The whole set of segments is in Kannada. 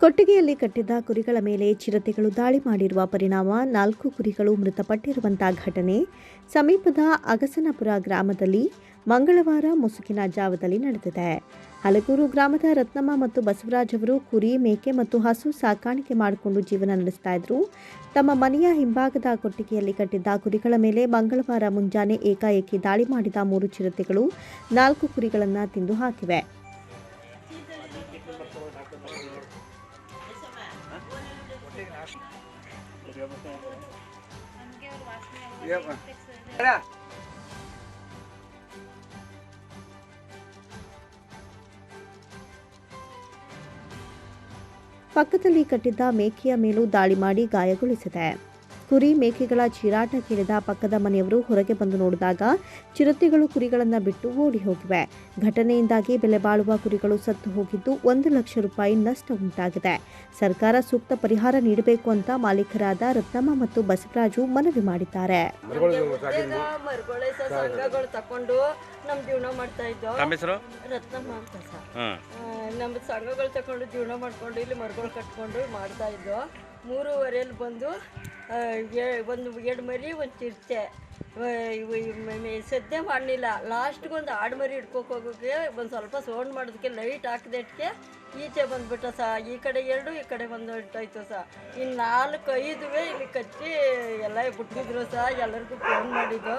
ಕೊಟ್ಟಿಗೆಯಲ್ಲಿ ಕಟ್ಟಿದ್ದ ಕುರಿಗಳ ಮೇಲೆ ಚಿರತೆಗಳು ದಾಳಿ ಮಾಡಿರುವ ಪರಿಣಾಮ ನಾಲ್ಕು ಕುರಿಗಳು ಮೃತಪಟ್ಟಿರುವಂತಹ ಘಟನೆ ಸಮೀಪದ ಅಗಸನಪುರ ಗ್ರಾಮದಲ್ಲಿ ಮಂಗಳವಾರ ಮುಸುಕಿನ ಜಾವದಲ್ಲಿ ನಡೆದಿದೆ. ಹಲಗೂರು ಗ್ರಾಮದ ರತ್ನಮ್ಮ ಮತ್ತು ಬಸವರಾಜ್ ಅವರು ಕುರಿ, ಮೇಕೆ ಮತ್ತು ಹಸು ಸಾಕಾಣಿಕೆ ಮಾಡಿಕೊಂಡು ಜೀವನ ನಡೆಸ್ತಾ ಇದ್ರು. ತಮ್ಮ ಮನೆಯ ಹಿಂಭಾಗದ ಕೊಟ್ಟಿಗೆಯಲ್ಲಿ ಕಟ್ಟಿದ್ದ ಕುರಿಗಳ ಮೇಲೆ ಮಂಗಳವಾರ ಮುಂಜಾನೆ ಏಕಾಏಕಿ ದಾಳಿ ಮಾಡಿದ ಮೂರು ಚಿರತೆಗಳು ನಾಲ್ಕು ಕುರಿಗಳನ್ನು ತಿಂದು ಹಾಕಿವೆ. ಪಕ್ಕದಲ್ಲಿ ಕಟ್ಟಿದ್ದ ಮೇಕೆಯ ಮೇಲೂ ದಾಳಿ ಮಾಡಿ ಗಾಯಗೊಳಿಸಿದೆ. ಕುರಿ ಮೇಕೆಗಳ ಚೀರಾಟ ಕೇಳಿದ ಪಕ್ಕದ ಮನೆಯವರು ಹೊರಗೆ ಬಂದು ನೋಡಿದಾಗ ಚಿರತೆಗಳು ಕುರಿಗಳನ್ನು ಬಿಟ್ಟು ಓಡಿ ಹೋಗಿವೆ. ಘಟನೆಯಿಂದಾಗಿ ಬೆಲೆ ಬಾಳುವ ಕುರಿಗಳು ಸತ್ತು ಹೋಗಿದ್ದು ಒಂದು ಲಕ್ಷ ರೂಪಾಯಿ ನಷ್ಟ ಉಂಟಾಗಿದೆ. ಸರ್ಕಾರ ಸೂಕ್ತ ಪರಿಹಾರ ನೀಡಬೇಕು ಅಂತ ಮಾಲೀಕರಾದ ರತ್ನಮ್ಮ ಮತ್ತು ಬಸವರಾಜು ಮನವಿ ಮಾಡಿದ್ದಾರೆ. ತಕೊಂಡು ನಮ್ಮ ಜೀವನ ಮಾಡ್ತಾ ಇದ್ದೋ? ರತ್ನಮ್ಮ ಅಂತ ಸರ್. ನಮ್ಮ ಸಂಘಗಳು ತಕೊಂಡು ಜೀವನ ಮಾಡ್ಕೊಂಡು ಇಲ್ಲಿ ಮರಗಳು ಕಟ್ಕೊಂಡು ಮಾಡ್ತಾ ಇದ್ದೋ? ಮೂರುವರೆಯಲ್ಲಿ ಬಂದು ಒಂದು ಎರಡು ಮರಿ, ಒಂದು ತಿರ್ತೆ ಸದ್ಯ ಮಾಡಲಿಲ್ಲ. ಲಾಸ್ಟ್ಗೆ ಒಂದು ಆಡು ಮರಿ ಹಿಡ್ಕೋಕೆ ಹೋಗೋಕೆ ಒಂದು ಸ್ವಲ್ಪ ಸೌಂಡ್ ಮಾಡೋದಕ್ಕೆ ಲೈಟ್ ಹಾಕಿದಕ್ಕೆ ಈಚೆ ಬಂದ್ಬಿಟ್ಟ ಸಹ ಈ ಕಡೆ ಎರಡು ಈ ಕಡೆ ಒಂದು ಹೊರ್ಟೋಯ್ತು ಸಹ ಇನ್ನು ನಾಲ್ಕು ಐದುವೇ ಇಲ್ಲಿ ಕಚ್ಚಿ ಎಲ್ಲ ಬಿಟ್ಟಿದ್ರು ಸಹ ಎಲ್ಲರಿಗೂ ಫೋನ್ ಮಾಡಿದ್ದು.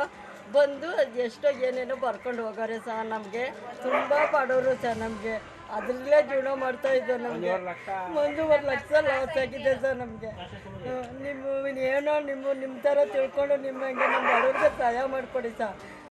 ಬಂದು ಅದು ಎಷ್ಟೋ ಏನೇನೋ ಬರ್ಕೊಂಡು ಹೋಗೋರೆ ಸಹ ನಮಗೆ. ತುಂಬ ಪಡೋರು ಸಹ ನಮಗೆ. ಅದ್ರಲ್ಲೇ ಜೀವನ ಮಾಡ್ತಾ ಇದ್ದೋ ನಮಗೆ. ಒಂದೂವರೆ ಲಕ್ಷ. ಲಾಸ್ ಆಗಿದೆ ಸರ್ ನಮಗೆ. ನಿಮ್ಮ ಏನೋ ನಿಮ್ಮ ನಿಮ್ಮ ಥರ ತಿಳ್ಕೊಂಡು ನಿಮ್ಮ ಹಂಗೆ ನಮ್ಮ ಬಡವ್ರಿಗೆ ಸಹಾಯ ಮಾಡಿಕೊಡಿ ಸರ್